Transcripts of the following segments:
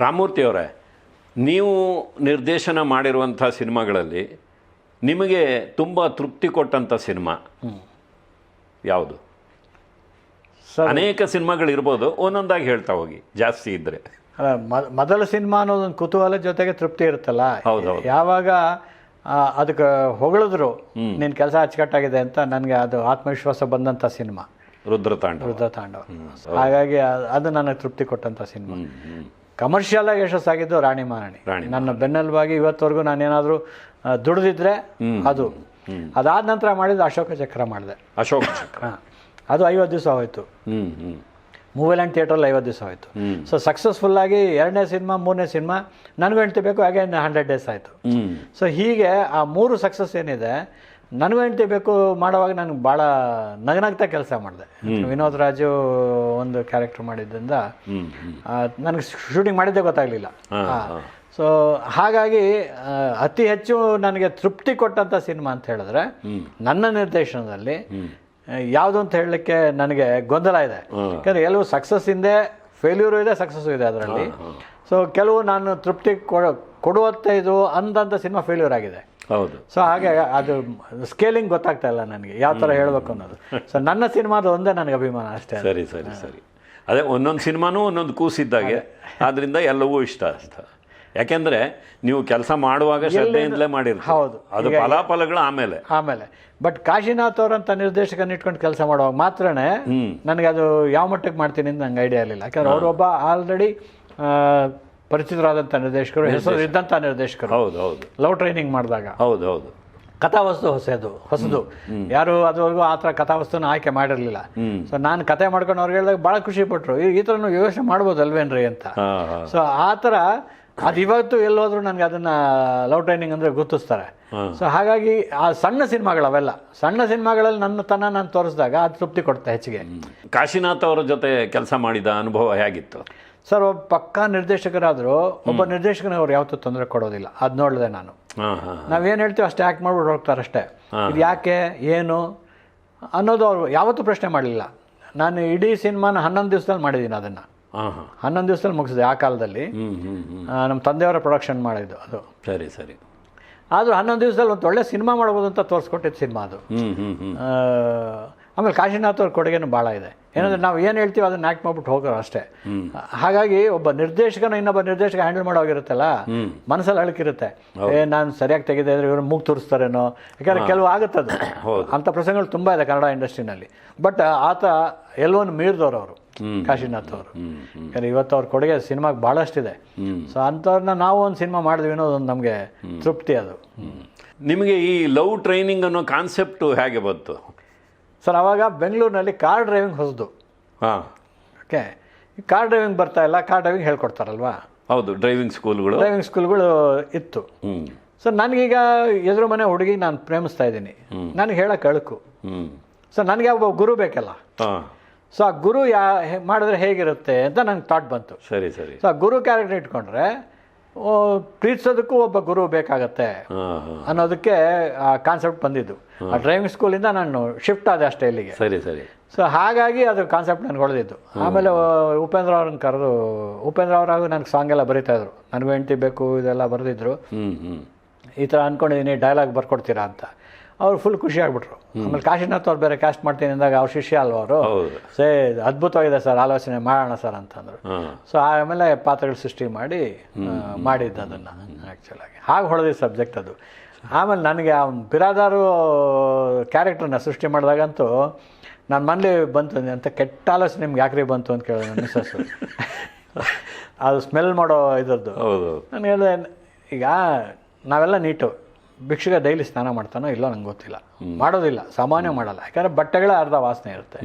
ರಾಮಮೂರ್ತಿ ಅವರೇ ನೀವು ನಿರ್ದೇಶನ ಮಾಡಿರುವಂಥ ಸಿನಿಮಾಗಳಲ್ಲಿ ನಿಮಗೆ ತುಂಬ ತೃಪ್ತಿ ಕೊಟ್ಟಂಥ ಸಿನಿಮಾ ಯಾವುದು? ಅನೇಕ ಸಿನಿಮಾಗಳಿರ್ಬೋದು ಒಂದೊಂದಾಗಿ ಹೇಳ್ತಾ ಹೋಗಿ ಜಾಸ್ತಿ ಇದ್ದರೆ ಮೊದಲ ಸಿನಿಮಾ ಅನ್ನೋದೊಂದು ಕುತೂಹಲ ಜೊತೆಗೆ ತೃಪ್ತಿ ಇರುತ್ತಲ್ಲ? ಹೌದು, ಹೌದು. ಯಾವಾಗ ಅದಕ್ಕೆ ಹೊಗಳಿದ್ರು ನಿನ್ನ ಕೆಲಸ ಅಚ್ಚುಕಟ್ಟಾಗಿದೆ ಅಂತ ನನಗೆ ಅದು ಆತ್ಮವಿಶ್ವಾಸ ಬಂದಂಥ ಸಿನಿಮಾ. ರುದ್ರತಾಂಡ ರುದ್ರ ತಾಂಡವ. ಹಾಗಾಗಿ ಅದು ನನಗೆ ತೃಪ್ತಿ ಕೊಟ್ಟಂಥ ಸಿನಿಮಾ. ಕಮರ್ಷಿಯಲ್ ಆಗಿ ಯಶಸ್ಸಾಗಿದ್ದು ರಾಣಿ ಮಹಾರಾಣಿ ರಾಣಿ ನನ್ನ ಬೆನ್ನೆಲುಬಾಗಿ ಇವತ್ತವರೆಗೂ ನಾನೇನಾದರೂ ದುಡಿದಿದ್ರೆ ಅದು. ಅದಾದ ನಂತರ ಮಾಡಿದ್ದು ಅಶೋಕ ಚಕ್ರ ಮಾಡಿದೆ. ಅಶೋಕ ಚಕ್ರ. ಅದು ಐವತ್ತು ದಿವಸ ಹೋಯ್ತು. ಹ್ಞೂ ಮೂವಿಲ್ಯಾಂಡ್ ಥಿಯೇಟ್ರಲ್ಲಿ ಐವತ್ತು ದಿವಸ ಹೋಯ್ತು. ಸೊ ಸಕ್ಸಸ್ಫುಲ್ಲಾಗಿ ಎರಡನೇ ಸಿನಿಮಾ ಮೂರನೇ ಸಿನಿಮಾ ನನಗೂ ಹೆಂಡ್ತಿ ಬೇಕು ಹಾಗೆ ಹಂಡ್ರೆಡ್ ಡೇಸ್ ಆಯಿತು. ಸೊ ಹೀಗೆ ಆ ಮೂರು ಸಕ್ಸಸ್ ಏನಿದೆ ನನಗೂ ಹೆಂಡತಿ ಬೇಕು ಮಾಡುವಾಗ ನನಗೆ ಭಾಳ ನಗನಗ್ತಾ ಕೆಲಸ ಮಾಡಿದೆ. ವಿನೋದ್ ರಾಜು ಒಂದು ಕ್ಯಾರೆಕ್ಟರ್ ಮಾಡಿದ್ದರಿಂದ ನನಗೆ ಶೂಟಿಂಗ್ ಮಾಡಿದ್ದೇ ಗೊತ್ತಾಗಲಿಲ್ಲ. ಸೊ ಹಾಗಾಗಿ ಅತಿ ಹೆಚ್ಚು ನನಗೆ ತೃಪ್ತಿ ಕೊಟ್ಟಂಥ ಸಿನಿಮಾ ಅಂತ ಹೇಳಿದ್ರೆ ನನ್ನ ನಿರ್ದೇಶನದಲ್ಲಿ ಯಾವುದು ಅಂತ ಹೇಳಲಿಕ್ಕೆ ನನಗೆ ಗೊಂದಲ ಇದೆ. ಯಾಕಂದರೆ ಎಲ್ಲವೂ ಸಕ್ಸಸ್ ಹಿಂದೆ ಫೇಲ್ಯೂರು ಇದೆ ಸಕ್ಸಸ್ಸು ಇದೆ ಅದರಲ್ಲಿ. ಸೊ ಕೆಲವು ನಾನು ತೃಪ್ತಿ ಕೊಡ ಕೊಡುವಂಥ ಇದು ಅಂದಂಥ ಸಿನಿಮಾ ಫೇಲ್ಯೂರ್ ಆಗಿದೆ. ಹೌದು. ಸೊ ಹಾಗೆ ಅದು ಸ್ಕೇಲಿಂಗ್ ಗೊತ್ತಾಗ್ತಾ ಇಲ್ಲ ನನಗೆ. ಯಾವ ಥರ ಹೇಳಬೇಕು ಅನ್ನೋದು. ಸೊ ನನ್ನ ಸಿನಿಮಾದ ಒಂದೇ ನನಗೆ ಅಭಿಮಾನ ಅಷ್ಟೇ ಸರಿ ಸರಿ ಸರಿ. ಅದೇ ಒಂದೊಂದು ಸಿನಿಮಾನೂ ಒಂದೊಂದು ಕೂಸಿದ್ದಾಗೆ. ಆದ್ದರಿಂದ ಎಲ್ಲವೂ ಇಷ್ಟ ಅಂತ ಯಾಕೆಂದ್ರೆ ನೀವು ಕೆಲಸ ಮಾಡುವಾಗ ಶ್ರದ್ಧೆಯಿಂದಲೇ ಮಾಡಿರಿ ಹೌದು. ಅದು ಫಲಾಫಲಗಳು ಆಮೇಲೆ. ಆಮೇಲೆ. ಬಟ್ ಕಾಶಿನಾಥ್ ಅವರಂತ ನಿರ್ದೇಶಕನ ಇಟ್ಕೊಂಡು ಕೆಲಸ ಮಾಡುವಾಗ ಮಾತ್ರನೇ ನನಗೆ ಅದು ಯಾವ ಮಟ್ಟಕ್ಕೆ ಮಾಡ್ತೀನಿ ಅಂತ ನಂಗೆ ಐಡಿಯಾ ಇರಲಿಲ್ಲ. ಯಾಕಂದ್ರೆ ಅವರೊಬ್ಬ ಆಲ್ರೆಡಿ ಪರಿಚಿತರಾದಂಥ ನಿರ್ದೇಶಕರು ಹೆಸರು ಇದ್ದಂಥ ನಿರ್ದೇಶಕರು. ಹೌದು ಹೌದು. ಲವ್ ಟ್ರೈನಿಂಗ್ ಮಾಡಿದಾಗ. ಹೌದು ಹೌದು. ಕಥಾವಸ್ತು ಹೊಸದು ಹೊಸದು. ಯಾರು ಅದುವರೆಗೂ ಆ ಥರ ಕಥಾವಸ್ತುನ ಆಯ್ಕೆ ಮಾಡಿರಲಿಲ್ಲ. ಸೊ ನಾನು ಕತೆ ಮಾಡ್ಕೊಂಡು ಅವ್ರಿಗೆ ಹೇಳಿದಾಗ ಭಾಳ ಖುಷಿ ಪಟ್ಟರು ಈ ಥರನೂ ಯೋಚನೆ ಮಾಡ್ಬೋದು ಅಲ್ವೇನ್ರಿ ಅಂತ ಸೊ ಆ ಥರ ಅದು ಇವತ್ತು ಎಲ್ಲೋದ್ರೂ ನನಗೆ ಅದನ್ನು ಲವ್ ಟ್ರೈನಿಂಗ್ ಅಂದರೆ ಗುರುತಿಸ್ತಾರೆ. ಸೊ ಹಾಗಾಗಿ ಆ ಸಣ್ಣ ಸಿನಿಮಾಗಳು ಅವೆಲ್ಲ. ಸಣ್ಣ ಸಿನಿಮಾಗಳಲ್ಲಿ ನನ್ನ ತನ ನಾನು ತೋರಿಸಿದಾಗ ಅದು ತೃಪ್ತಿ ಕೊಡ್ತೆ ಹೆಚ್ಚಿಗೆ. ಕಾಶಿನಾಥ್ ಅವರ ಜೊತೆ ಕೆಲಸ ಮಾಡಿದ ಅನುಭವ ಹೇಗಿತ್ತು? ಸರ್ ಒಬ್ಬ ಪಕ್ಕಾ ನಿರ್ದೇಶಕರಾದರೂ ಒಬ್ಬ ನಿರ್ದೇಶಕನಿಗೆ ಅವ್ರು ಯಾವತ್ತೂ ತೊಂದರೆ ಕೊಡೋದಿಲ್ಲ. ಅದು ನೋಡಿದೆ ನಾನು. ನಾವೇನು ಹೇಳ್ತೀವಿ ಅಷ್ಟೇ ಆ್ಯಕ್ಟ್ ಮಾಡ್ಬಿಟ್ಟು ಹೋಗ್ತಾರೆ ಅಷ್ಟೇ. ಇದು ಯಾಕೆ ಏನು ಅನ್ನೋದು ಅವರು ಯಾವತ್ತೂ ಪ್ರಶ್ನೆ ಮಾಡಲಿಲ್ಲ. ನಾನು ಇಡೀ ಸಿನಿಮಾನ ಹನ್ನೊಂದು ದಿವಸದಲ್ಲಿ ಮಾಡಿದ್ದೀನಿ ಅದನ್ನು. ಹನ್ನೊಂದು ದಿವಸದಲ್ಲಿ ಮುಗಿಸಿದೆ ಆ ಕಾಲದಲ್ಲಿ. ನಮ್ಮ ತಂದೆಯವರ ಪ್ರೊಡಕ್ಷನ್ ಮಾಡಿದ್ದು ಅದು. ಸರಿ ಸರಿ. ಆದರೂ ಹನ್ನೊಂದು ದಿವಸದಲ್ಲಿ ಒಂದು ಒಳ್ಳೆ ಸಿನಿಮಾ ಮಾಡ್ಬೋದು ಅಂತ ತೋರಿಸ್ಕೊಟ್ಟಿದ್ದು ಸಿನಿಮಾ ಅದು. ಆಮೇಲೆ ಕಾಶಿನಾಥ್ ಅವ್ರ ಕೊಡುಗೆನೂ ಭಾಳ ಇದೆ. ಏನಂದ್ರೆ ನಾವು ಏನು ಹೇಳ್ತೀವಿ ಅದನ್ನ ಆ್ಯಕ್ಟ್ ಮಾಡ್ಬಿಟ್ಟು ಹೋಗೋರು ಅಷ್ಟೇ. ಹಾಗಾಗಿ ಒಬ್ಬ ನಿರ್ದೇಶಕನ ಇನ್ನೊಬ್ಬ ನಿರ್ದೇಶಕ ಹ್ಯಾಂಡಲ್ ಮಾಡೋಗಿರುತ್ತಲ್ಲ ಮನಸ್ಸಲ್ಲಿ ಅಳಕಿರುತ್ತೆ. ಏ ನಾನು ಸರಿಯಾಗಿ ತೆಗೆದೇ ಇದ್ರೆ ಇವರು ಮೂಗ್ ತೋರಿಸ್ತಾರೇನೋ. ಯಾಕಂದ್ರೆ ಕೆಲವು ಆಗುತ್ತದು. ಅಂತ ಪ್ರಸಂಗಗಳು ತುಂಬ ಇದೆ ಕನ್ನಡ ಇಂಡಸ್ಟ್ರಿನಲ್ಲಿ. ಬಟ್ ಆತ ಎಲ್ಲವನ್ನು ಮೀರಿದವ್ರು ಅವರು ಕಾಶಿನಾಥ್ ಅವರು. ಯಾಕಂದ್ರೆ ಇವತ್ತು ಅವ್ರ ಕೊಡುಗೆ ಸಿನಿಮಾಗೆ ಭಾಳಷ್ಟಿದೆ. ಸೊ ಅಂಥವ್ರನ್ನ ನಾವು ಒಂದು ಸಿನಿಮಾ ಮಾಡಿದ್ವಿ ಅನ್ನೋದು ಒಂದು ನಮಗೆ ತೃಪ್ತಿ ಅದು. ನಿಮಗೆ ಈ ಲವ್ ಟ್ರೈನಿಂಗ್ ಅನ್ನೋ ಕಾನ್ಸೆಪ್ಟು ಹೇಗೆ ಬಂತು? ಸರ್ ಅವಾಗ ಬೆಂಗಳೂರಿನಲ್ಲಿ ಕಾರ್ ಡ್ರೈವಿಂಗ್ ಹೊಸದು. ಹಾಂ. ಓಕೆ. ಕಾರ್ ಡ್ರೈವಿಂಗ್ ಬರ್ತಾ ಇಲ್ಲ ಕಾರ್ ಡ್ರೈವಿಂಗ್ ಹೇಳ್ಕೊಡ್ತಾರಲ್ವಾ? ಹೌದು ಡ್ರೈವಿಂಗ್ ಸ್ಕೂಲ್ಗಳು. ಡ್ರೈವಿಂಗ್ ಸ್ಕೂಲ್ಗಳು ಇತ್ತು. ಸರ್ ನನಗೀಗ ಎದುರು ಮನೆ ಹುಡುಗಿ ನಾನು ಪ್ರೇಮಿಸ್ತಾ ಇದ್ದೀನಿ. ನನಗೆ ಹೇಳೋಕೆ ಅಳುಕು. ಹ್ಞೂ ಸೊ ನನಗೆ ಒಬ್ಬ ಗುರು ಬೇಕಲ್ಲ. ಹಾಂ. ಸೊ ಆ ಗುರು ಯಾ ಮಾಡಿದ್ರೆ ಹೇಗಿರುತ್ತೆ ಅಂತ ನನಗೆ ಥಾಟ್ ಬಂತು. ಸರಿ ಸರಿ. ಸೊ ಆ ಗುರು ಕ್ಯಾರೆಕ್ಟರ್ ಇಟ್ಕೊಂಡ್ರೆ ಪ್ರೀತಿಸೋದಕ್ಕೂ ಒಬ್ಬ ಗುರು ಬೇಕಾಗತ್ತೆ ಅನ್ನೋದಕ್ಕೆ ಆ ಕಾನ್ಸೆಪ್ಟ್ ಬಂದಿದ್ದು. ಆ ಡ್ರೈವಿಂಗ್ ಸ್ಕೂಲಿಂದ ನಾನು ಶಿಫ್ಟ್ ಆದೆ ಅಷ್ಟೇ ಇಲ್ಲಿಗೆ. ಸರಿ ಸರಿ. ಸೊ ಹಾಗಾಗಿ ಅದು ಕಾನ್ಸೆಪ್ಟ್ ನನಗೆ ಹೊಡೆದಿತ್ತು ಆಮೇಲೆ ಉಪೇಂದ್ರ ಅವ್ರನ್ನ ಕರೆದು ಉಪೇಂದ್ರ ಅವರಾಗೂ ನನಗೆ ಸಾಂಗ್ ಎಲ್ಲ ಬರೀತಾ ಇದ್ರು. ನನಗೂ ಹೆಂಡ್ತಿ ಬೇಕು ಇದೆಲ್ಲ ಬರೆದಿದ್ರು. ಈ ಥರ ಅಂದ್ಕೊಂಡಿದ್ದೀನಿ ಡೈಲಾಗ್ ಬರ್ಕೊಡ್ತೀರಾ ಅಂತ. ಅವ್ರು ಫುಲ್ ಖುಷಿ ಆಗ್ಬಿಟ್ರು. ಆಮೇಲೆ ಕಾಶಿನಾಥ್ ಅವ್ರು ಬೇರೆ ಕ್ಯಾಸ್ಟ್ ಮಾಡ್ತೀನಿ ಅಂದಾಗ ಅವ್ರ ಶಿಷ್ಯ ಅಲ್ವ ಅವರು? ಸೇ ಅದ್ಭುತವಾಗಿದೆ ಸರ್ ಆಲೋಚನೆ ಮಾಡೋಣ ಸರ್ ಅಂತಂದರು. ಸೊ ಆಮೇಲೆ ಪಾತ್ರಗಳು ಸೃಷ್ಟಿ ಮಾಡಿ ಮಾಡಿದ್ದು ಅದನ್ನು ಆ್ಯಕ್ಚುಲಾಗಿ ಹಾಗೆ ಹೊಡೆದಿದ್ದ ಸಬ್ಜೆಕ್ಟ್ ಅದು. ಆಮೇಲೆ ನನಗೆ ಆ ಬಿರಾದಾರು ಕ್ಯಾರೆಕ್ಟರ್ನ ಸೃಷ್ಟಿ ಮಾಡಿದಾಗಂತೂ ನಾನು ಮನೇಲಿ ಬಂತು ಅಂತ ಕೆಟ್ಟ ಆಲೋಚನೆ ನಿಮ್ಗೆ ಯಾಕ್ರಿ ಬಂತು ಅಂತ ಕೇಳಿದೆ ನನ್ನ ಮಿಸ್ಸಸ್ಸು ಅದು ಸ್ಮೆಲ್ ಮಾಡೋ ಇದರದ್ದು. ನನಗೆ ಈಗ ನಾವೆಲ್ಲ ನೀಟು. ಭಿಕ್ಷುಗ ಡೈಲಿ ಸ್ನಾನ ಮಾಡ್ತಾನೋ ಇಲ್ಲ ನಂಗೆ ಗೊತ್ತಿಲ್ಲ. ಮಾಡೋದಿಲ್ಲ ಸಾಮಾನ್ಯ ಮಾಡಲ್ಲ. ಯಾಕಂದರೆ ಬಟ್ಟೆಗಳ ಅರ್ಧ ವಾಸನೆ ಇರುತ್ತೆ.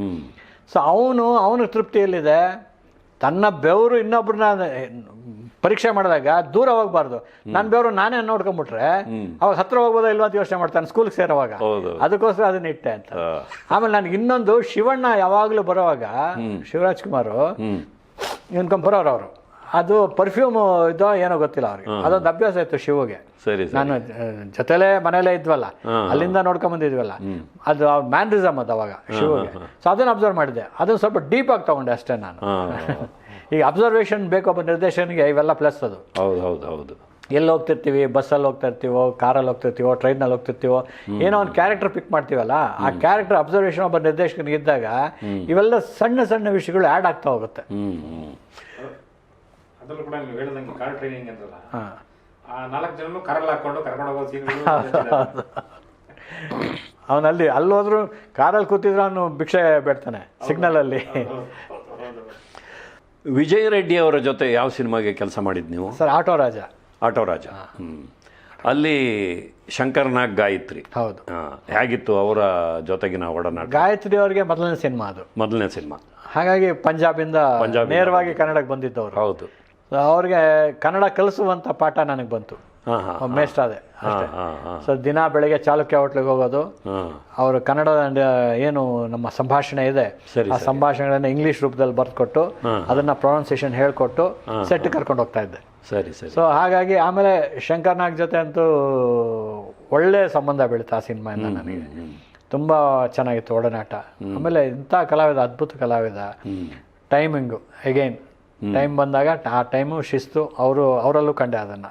ಸೊ ಅವನು ಅವನ ತೃಪ್ತಿಯಲ್ಲಿದೆ. ತನ್ನ ಬೆವರು ಇನ್ನೊಬ್ಬರನ್ನ ಪರೀಕ್ಷೆ ಮಾಡಿದಾಗ ದೂರ ಹೋಗ್ಬಾರ್ದು. ನನ್ನ ಬೆವರು ನಾನೇ ನೋಡ್ಕೊಂಡ್ಬಿಟ್ರೆ ಅವಾಗ ಹತ್ರ ಹೋಗ್ಬೋದಾ ಇಲ್ವಾ ಅಂತ ಯೋಚನೆ ಮಾಡ್ತಾನೆ ಸ್ಕೂಲ್ಗೆ ಸೇರೋವಾಗ. ಅದಕ್ಕೋಸ್ಕರ ಅದನ್ನ ಇಟ್ಟೆ ಅಂತ. ಆಮೇಲೆ ನನಗೆ ಇನ್ನೊಂದು ಶಿವಣ್ಣ ಯಾವಾಗಲೂ ಬರೋವಾಗ ಶಿವರಾಜ್ ಕುಮಾರು ಇನ್ಕೊಂಡ್ ಬರೋರು ಅವರು. ಅದು ಪರ್ಫ್ಯೂಮ್ ಇದೋ ಏನೋ ಗೊತ್ತಿಲ್ಲ ಅವ್ರಿಗೆ. ಅದೊಂದು ಅಭ್ಯಾಸ ಇತ್ತು ಶಿವಗೆ. ಸರಿ ನಾನು ಜೊತೆಲೆ ಮನೇಲೇ ಇದ್ವಲ್ಲ ಅಲ್ಲಿಂದ ನೋಡ್ಕೊಂಡ್ ಬಂದಿದ್ವಲ್ಲ ಅದು ಅವ್ರ ಮ್ಯಾನ್ರಿಸಮ್ ಅದು ಅವಾಗ ಶಿವಗೆ. ಸೊ ಅದನ್ನ ಅಬ್ಸರ್ವ್ ಮಾಡಿದೆ. ಅದನ್ನ ಸ್ವಲ್ಪ ಡೀಪ್ ಆಗಿ ತಗೊಂಡೆ ಅಷ್ಟೇ ನಾನು. ಈಗ ಅಬ್ಸರ್ವೇಷನ್ ಬೇಕು ಒಬ್ಬ ನಿರ್ದೇಶನ್ಗೆ ಇವೆಲ್ಲ ಪ್ಲಸ್ ಅದು. ಹೌದು ಹೌದು ಹೌದು. ಎಲ್ಲಿ ಹೋಗ್ತಿರ್ತೀವಿ? ಬಸ್ಸಲ್ಲಿ ಹೋಗ್ತಾ ಇರ್ತೀವೋ ಕಾರಲ್ಲಿ ಹೋಗ್ತಿರ್ತೀವೋ? ಟ್ರೈನಲ್ಲಿ ಹೋಗ್ತಿರ್ತೀವೋ? ಏನೋ ಒಂದು ಕ್ಯಾರೆಕ್ಟರ್ ಪಿಕ್ ಮಾಡ್ತೀವಲ್ಲ ಆ ಕ್ಯಾರೆಕ್ಟರ್ ಅಬ್ಸರ್ವೇಷನ್ ಒಬ್ಬ ನಿರ್ದೇಶಕನಿಗೆ ಇದ್ದಾಗ ಇವೆಲ್ಲ ಸಣ್ಣ ಸಣ್ಣ ವಿಷಯಗಳು ಆ್ಯಡ್ ಆಗ್ತಾ ಹೋಗುತ್ತೆ. ಅದರಲ್ಲೂ ಕೂಡ ನೀವು ಹೇಳ್ದಂಗೆ ಕಾರ್ ಟ್ರೈನಿಂಗ್ ಅಂದ್ರಲ್ಲ ಹಾಂ. ಆ ನಾಲ್ಕು ಜನನು ಕಾರಲ್ಲಿ ಹಾಕೊಂಡು ಕರ್ಕೊಂಡು ಹೋಗೋ ಸೀನ್ಗಳು ಅವನಲ್ಲಿ ಅಲ್ಲೋದ್ರೂ ಕಾರಲ್ಲಿ ಕೂತಿದ್ರೆ ಅವನು ಭಿಕ್ಷೆ ಬೇಡ್ತಾನೆ ಸಿಗ್ನಲಲ್ಲಿ. ವಿಜಯ್ ರೆಡ್ಡಿ ಅವರ ಜೊತೆ ಯಾವ ಸಿನಿಮಾಗೆ ಕೆಲಸ ಮಾಡಿದ್ದು ನೀವು? Sir auto Raja. Auto Raja. ಹ್ಞೂ ಅಲ್ಲಿ ಶಂಕರ್ ನಾಗ್ ಗಾಯತ್ರಿ. ಹೌದು. ಹಾಂ ಹೇಗಿತ್ತು ಅವರ ಜೊತೆಗಿನ ಒಡನಾಟ? ಗಾಯತ್ರಿ ಅವರಿಗೆ ಮೊದಲನೇ ಸಿನಿಮಾ ಅದು. ಮೊದಲನೇ ಸಿನಿಮಾ. ಹಾಗಾಗಿ ಪಂಜಾಬಿಂದ ಪಂಜಾಬಿಂದ ನೇರವಾಗಿ ಕನ್ನಡಕ್ಕೆ ಬಂದಿದ್ದವರು. ಹೌದು. ಸೊ ಅವ್ರಿಗೆ ಕನ್ನಡ ಕಲಿಸುವಂಥ ಪಾಠ ನನಗೆ ಬಂತು. ಮೇಸ್ಟ್ ಅದೇ ಅಷ್ಟೇ. ಸೊ ದಿನ ಬೆಳಗ್ಗೆ ಚಾಲುಕ್ಯ ಹೋಟ್ಲಿಗೆ ಹೋಗೋದು. ಅವರು ಕನ್ನಡ ಏನು ನಮ್ಮ ಸಂಭಾಷಣೆ ಇದೆ ಆ ಸಂಭಾಷಣೆಗಳನ್ನ ಇಂಗ್ಲೀಷ್ ರೂಪದಲ್ಲಿ ಬರೆದುಕೊಟ್ಟು ಅದನ್ನ ಪ್ರೊನೌನ್ಸಿಯೇಷನ್ ಹೇಳ್ಕೊಟ್ಟು ಸೆಟ್ ಕರ್ಕೊಂಡು ಹೋಗ್ತಾ ಇದ್ದೆ. ಸರಿ ಸರಿ. ಸೊ ಹಾಗಾಗಿ ಆಮೇಲೆ ಶಂಕರ್ ನಾಗ್ ಜೊತೆ ಅಂತೂ ಒಳ್ಳೆ ಸಂಬಂಧ ಬೀಳುತ್ತೆ ಆ ಸಿನಿಮಾಯಿಂದ ನನಗೆ. ತುಂಬ ಚೆನ್ನಾಗಿತ್ತು ಒಡನಾಟ. ಆಮೇಲೆ ಇಂಥ ಕಲಾವಿದ ಅದ್ಭುತ ಕಲಾವಿದ. ಟೈಮಿಂಗು ಅಗೈನ್ ಟೈಮ್ ಬಂದಾಗ ಆ ಟೈಮು ಶಿಸ್ತು ಅವರು ಅವರಲ್ಲೂ ಕಂಡೆ ಅದನ್ನು.